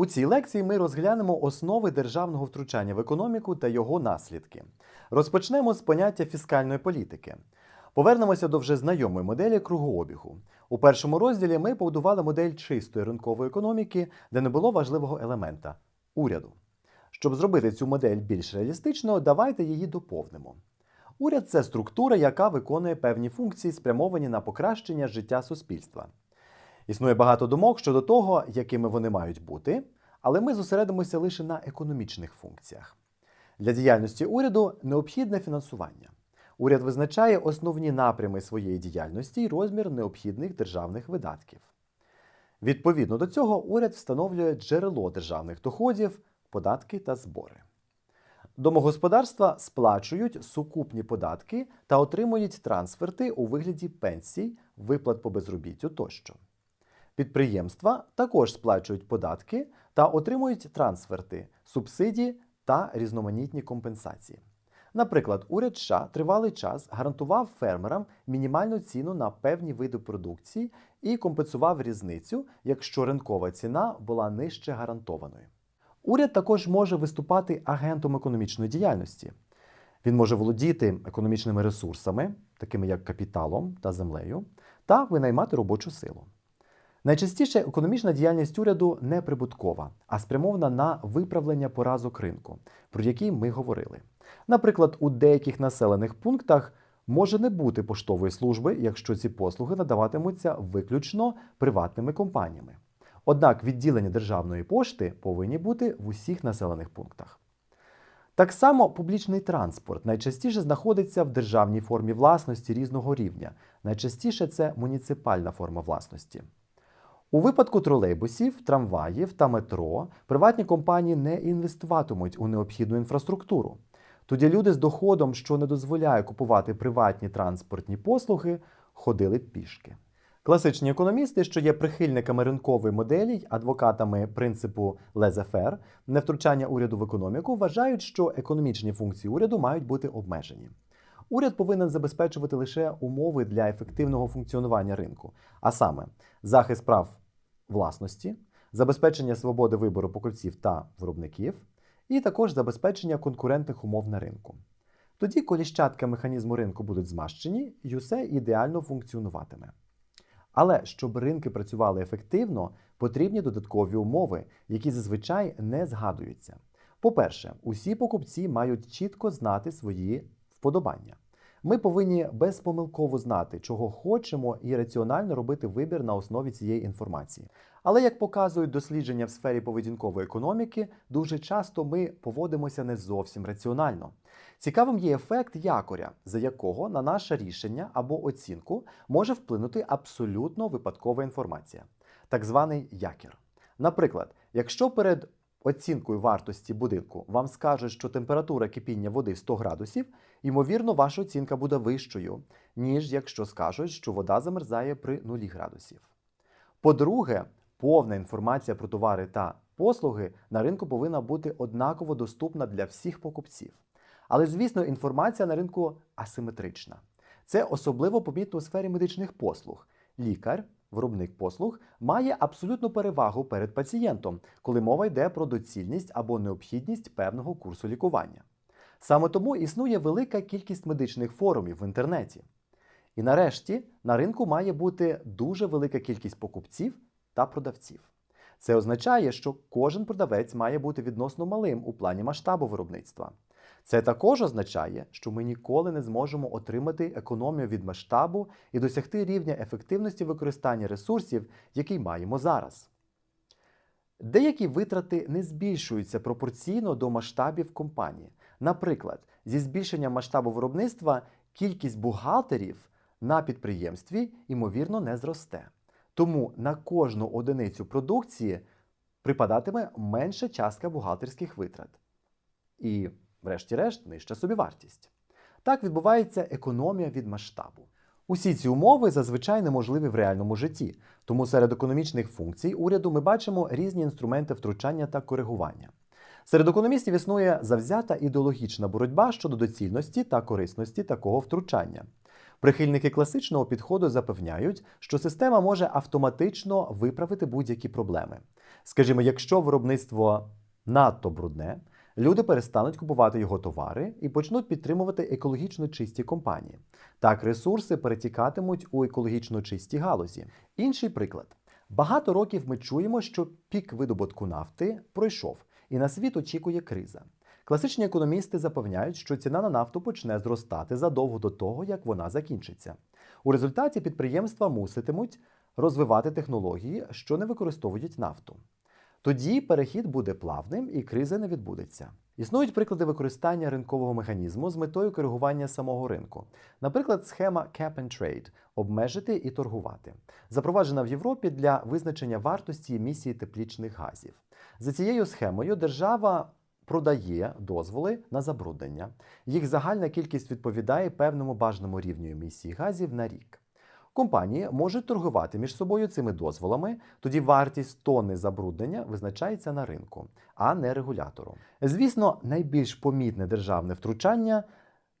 У цій лекції ми розглянемо основи державного втручання в економіку та його наслідки. Розпочнемо з поняття фіскальної політики. Повернемося до вже знайомої моделі кругообігу. У першому розділі ми побудували модель чистої ринкової економіки, де не було важливого елемента уряду. Щоб зробити цю модель більш реалістичною, давайте її доповнимо. Уряд це структура, яка виконує певні функції, спрямовані на покращення життя суспільства. Існує багато думок щодо того, якими вони мають бути, але ми зосередимося лише на економічних функціях. Для діяльності уряду необхідне фінансування. Уряд визначає основні напрями своєї діяльності і розмір необхідних державних видатків. Відповідно до цього, уряд встановлює джерело державних доходів, податки та збори. Домогосподарства сплачують сукупні податки та отримують трансферти у вигляді пенсій, виплат по безробіттю тощо. Підприємства також сплачують податки та отримують трансферти, субсидії та різноманітні компенсації. Наприклад, уряд США тривалий час гарантував фермерам мінімальну ціну на певні види продукції і компенсував різницю, якщо ринкова ціна була нижче гарантованої. Уряд також може виступати агентом економічної діяльності. Він може володіти економічними ресурсами, такими як капіталом та землею, та винаймати робочу силу. Найчастіше економічна діяльність уряду не прибуткова, а спрямована на виправлення поразок ринку, про які ми говорили. Наприклад, у деяких населених пунктах може не бути поштової служби, якщо ці послуги надаватимуться виключно приватними компаніями. Однак відділення державної пошти повинні бути в усіх населених пунктах. Так само публічний транспорт найчастіше знаходиться в державній формі власності різного рівня. Найчастіше це муніципальна форма власності. У випадку тролейбусів, трамваїв та метро приватні компанії не інвестуватимуть у необхідну інфраструктуру. Тоді люди з доходом, що не дозволяє купувати приватні транспортні послуги, ходили пішки. Класичні економісти, що є прихильниками ринкової моделі, й адвокатами принципу лезефер, невтручання уряду в економіку, вважають, що економічні функції уряду мають бути обмежені. Уряд повинен забезпечувати лише умови для ефективного функціонування ринку, а саме захист прав власності, забезпечення свободи вибору покупців та виробників, і також забезпечення конкурентних умов на ринку. Тоді коліщатка механізму ринку будуть змащені, і усе ідеально функціонуватиме. Але щоб ринки працювали ефективно, потрібні додаткові умови, які зазвичай не згадуються. По-перше, усі покупці мають чітко знати свої вподобання. Ми повинні безпомилково знати, чого хочемо, і раціонально робити вибір на основі цієї інформації. Але як показують дослідження в сфері поведінкової економіки, дуже часто ми поводимося не зовсім раціонально. Цікавим є ефект якоря, за якого на наше рішення або оцінку може вплинути абсолютно випадкова інформація, так званий якір. Наприклад, якщо перед оцінкою вартості будинку вам скажуть, що температура кипіння води 100 градусів, ймовірно, ваша оцінка буде вищою, ніж якщо скажуть, що вода замерзає при 0 градусів. По-друге, повна інформація про товари та послуги на ринку повинна бути однаково доступна для всіх покупців. Але, звісно, інформація на ринку асиметрична. Це особливо помітно у сфері медичних послуг. Лікар, виробник послуг, має абсолютну перевагу перед пацієнтом, коли мова йде про доцільність або необхідність певного курсу лікування. Саме тому існує велика кількість медичних форумів в інтернеті. І нарешті на ринку має бути дуже велика кількість покупців та продавців. Це означає, що кожен продавець має бути відносно малим у плані масштабу виробництва. Це також означає, що ми ніколи не зможемо отримати економію від масштабу і досягти рівня ефективності використання ресурсів, який маємо зараз. Деякі витрати не збільшуються пропорційно до масштабів компанії. Наприклад, зі збільшенням масштабу виробництва кількість бухгалтерів на підприємстві ймовірно не зросте. Тому на кожну одиницю продукції припадатиме менша частка бухгалтерських витрат. І, врешті-решт, нижча собівартість. Так відбувається економія від масштабу. Усі ці умови зазвичай неможливі в реальному житті, тому серед економічних функцій уряду ми бачимо різні інструменти втручання та коригування. Серед економістів існує завзята ідеологічна боротьба щодо доцільності та корисності такого втручання. Прихильники класичного підходу запевняють, що система може автоматично виправити будь-які проблеми. Скажімо, якщо виробництво надто брудне, люди перестануть купувати його товари і почнуть підтримувати екологічно чисті компанії. Так ресурси перетікатимуть у екологічно чисті галузі. Інший приклад: багато років ми чуємо, що пік видобутку нафти пройшов, і на світ очікує криза. Класичні економісти запевняють, що ціна на нафту почне зростати задовго до того, як вона закінчиться. У результаті підприємства муситимуть розвивати технології, що не використовують нафту. Тоді перехід буде плавним і кризи не відбудеться. Існують приклади використання ринкового механізму з метою коригування самого ринку. Наприклад, схема Cap and Trade обмежити і торгувати, запроваджена в Європі для визначення вартості емісії теплічних газів. За цією схемою держава продає дозволи на забруднення. Їх загальна кількість відповідає певному бажаному рівню емісії газів на рік. Компанії можуть торгувати між собою цими дозволами, тоді вартість тонни забруднення визначається на ринку, а не регулятором. Звісно, найбільш помітне державне втручання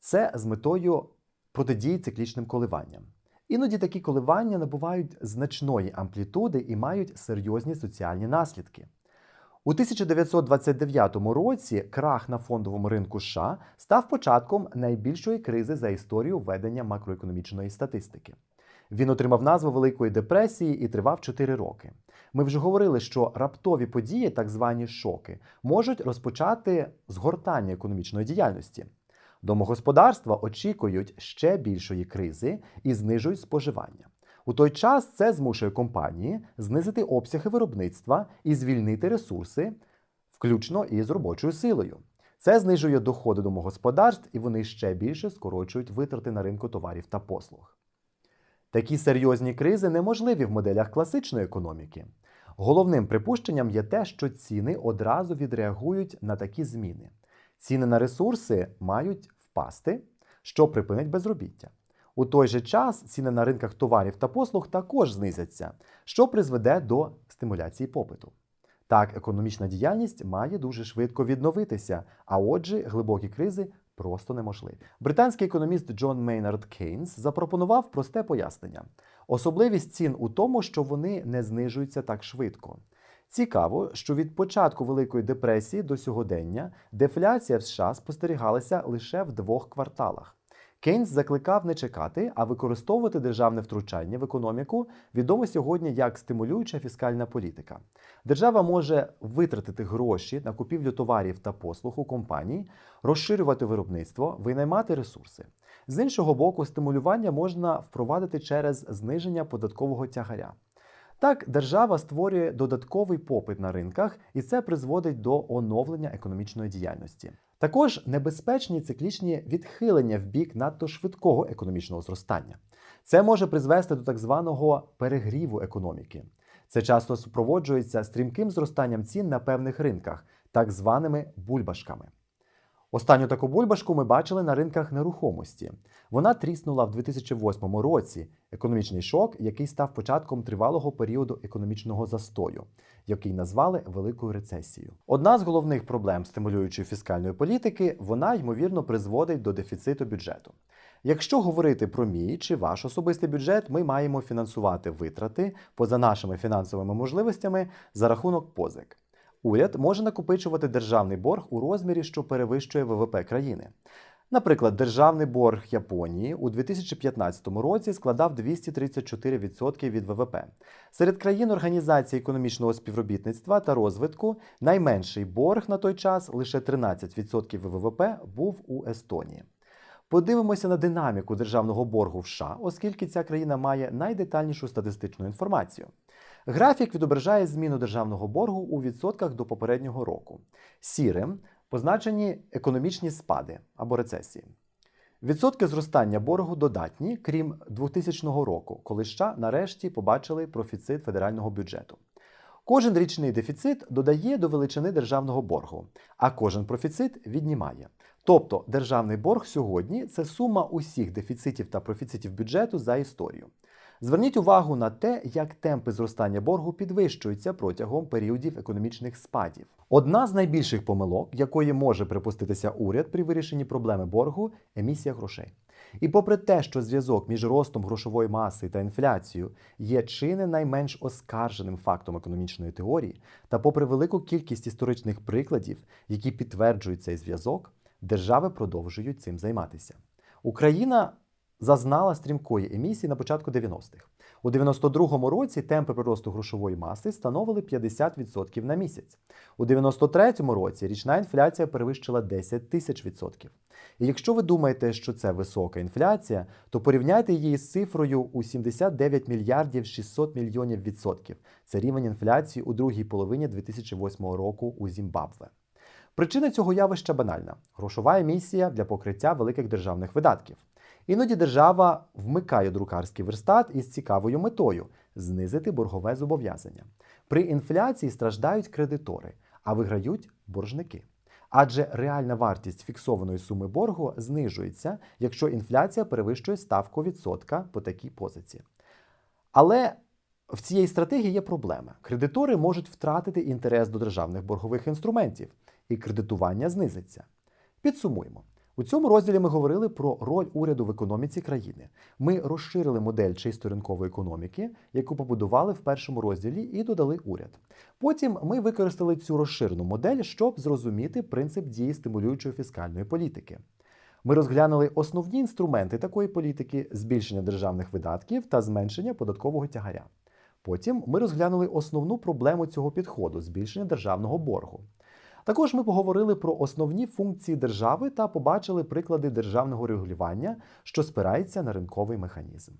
це з метою протидії циклічним коливанням. Іноді такі коливання набувають значної амплітуди і мають серйозні соціальні наслідки. У 1929 році крах на фондовому ринку США став початком найбільшої кризи за історію ведення макроекономічної статистики. Він отримав назву Великої депресії і тривав 4 роки. Ми вже говорили, що раптові події, так звані шоки, можуть розпочати згортання економічної діяльності. Домогосподарства очікують ще більшої кризи і знижують споживання. У той час це змушує компанії знизити обсяги виробництва і звільнити ресурси, включно із робочою силою. Це знижує доходи домогосподарств і вони ще більше скорочують витрати на ринку товарів та послуг. Такі серйозні кризи неможливі в моделях класичної економіки. Головним припущенням є те, що ціни одразу відреагують на такі зміни. Ціни на ресурси мають впасти, що припинить безробіття. У той же час ціни на ринках товарів та послуг також знизяться, що призведе до стимуляції попиту. Так, економічна діяльність має дуже швидко відновитися, а отже, глибокі кризи просто неможливі. Британський економіст Джон Мейнард Кейнс запропонував просте пояснення: особливість цін у тому, що вони не знижуються так швидко. Цікаво, що від початку Великої депресії до сьогодення дефляція в США спостерігалася лише в двох кварталах. Кейнс закликав не чекати, а використовувати державне втручання в економіку відомо сьогодні як стимулююча фіскальна політика. Держава може витратити гроші на купівлю товарів та послуг у компаній, розширювати виробництво, винаймати ресурси. З іншого боку, стимулювання можна впровадити через зниження податкового тягаря. Так, держава створює додатковий попит на ринках, і це призводить до оновлення економічної діяльності. Також небезпечні циклічні відхилення в бік надто швидкого економічного зростання. Це може призвести до так званого перегріву економіки. Це часто супроводжується стрімким зростанням цін на певних ринках, так званими бульбашками. Останню таку бульбашку ми бачили на ринках нерухомості. Вона тріснула в 2008 році. Економічний шок, який став початком тривалого періоду економічного застою, який назвали великою рецесією. Одна з головних проблем стимулюючої фіскальної політики, вона ймовірно призводить до дефіциту бюджету. Якщо говорити про мій чи ваш особистий бюджет, ми маємо фінансувати витрати поза нашими фінансовими можливостями за рахунок позик. Уряд може накопичувати державний борг у розмірі, що перевищує ВВП країни. Наприклад, державний борг Японії у 2015 році складав 234% від ВВП. Серед країн Організації економічного співробітництва та розвитку найменший борг на той час лише 13% ВВП був у Естонії. Подивимося на динаміку державного боргу в США, оскільки ця країна має найдетальнішу статистичну інформацію. Графік відображає зміну державного боргу у відсотках до попереднього року. Сірим позначені економічні спади або рецесії. Відсотки зростання боргу додатні, крім 2000 року, коли США нарешті побачили профіцит федерального бюджету. Кожен річний дефіцит додає до величини державного боргу, а кожен профіцит віднімає. Тобто державний борг сьогодні це сума усіх дефіцитів та профіцитів бюджету за історію. Зверніть увагу на те, як темпи зростання боргу підвищуються протягом періодів економічних спадів. Одна з найбільших помилок, якої може припуститися уряд при вирішенні проблеми боргу емісія грошей. І попри те, що зв'язок між ростом грошової маси та інфляцією є чи не найменш оскарженим фактом економічної теорії, та попри велику кількість історичних прикладів, які підтверджують цей зв'язок, держави продовжують цим займатися. Україна зазнала стрімкої емісії на початку 90-х. У 92-му році темпи приросту грошової маси становили 50% на місяць. У 93-му році річна інфляція перевищила 10 тисяч відсотків. І якщо ви думаєте, що це висока інфляція, то порівняйте її з цифрою у 79 мільярдів 600 мільйонів відсотків. Це рівень інфляції у другій половині 2008 року у Зімбабве. Причина цього явища банальна: грошова емісія для покриття великих державних видатків. Іноді держава вмикає друкарський верстат із цікавою метою знизити боргове зобов'язання. При інфляції страждають кредитори, а виграють боржники. Адже реальна вартість фіксованої суми боргу знижується, якщо інфляція перевищує ставку відсотка по такій позиції. Але в цієї стратегії є проблема. Кредитори можуть втратити інтерес до державних боргових інструментів, і кредитування знизиться. Підсумуємо. У цьому розділі ми говорили про роль уряду в економіці країни. Ми розширили модель чисто ринкової економіки, яку побудували в першому розділі, і додали уряд. Потім ми використали цю розширену модель, щоб зрозуміти принцип дії стимулюючої фіскальної політики. Ми розглянули основні інструменти такої політики збільшення державних видатків та зменшення податкового тягаря. Потім ми розглянули основну проблему цього підходу збільшення державного боргу. Також ми поговорили про основні функції держави та побачили приклади державного регулювання, що спирається на ринковий механізм.